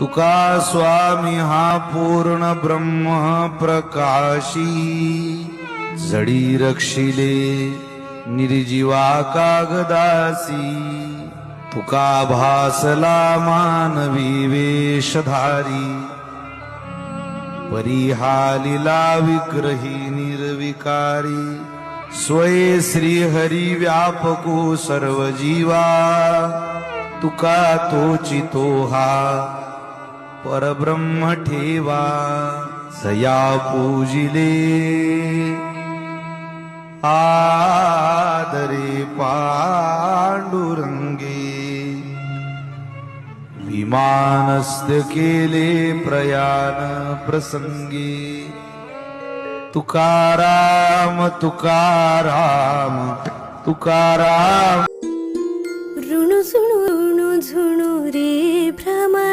तुका स्वामी हा पूर्ण ब्रह्म प्रकाशी. जडी रक्षिले निर्जीवा कागदासी. तुका भासला मानवी वेशधारी परिहालिला विग्रही निर्विकारी. स्वये श्री हरी व्यापको सर्व जीवा तुका तोची तो हा परब्रह्म ठेवा सया पूजिले. आदरे पांडुरंगे विमानस्थ केले प्रयाण प्रसंगी. तुकाराम तुकाराम तुकाराम. ऋणु झुणु ऋणु झुणु रे भ्रमा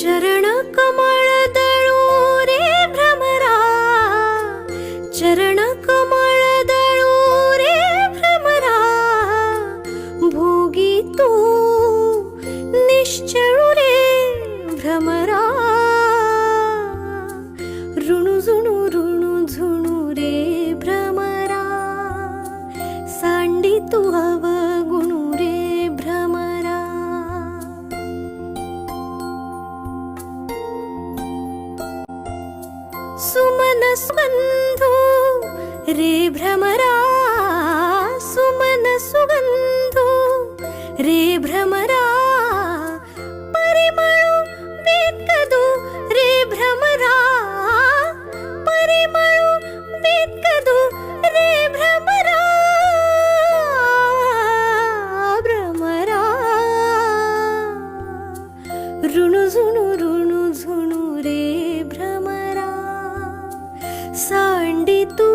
चरण कमळ दळू रे भ्रमरा. चरण कमळ दळू रे भ्रमरा. भोगी तू निश्चळू रे भ्रमरा. ऋणु झुणू ऋणु झुणू रे भ्रमरा. सांडी तू हवा సుమనస్బంధు రే భ్రమరా సుమనసుబంధు రే భ్రమరా పరిమళు బెక్కదు రే భ్రమరా పరిమళు బెక్కదు రే భ్రమరా భ్రమరా. రుణుజుణు రుణుజుణు சாண்டி தூ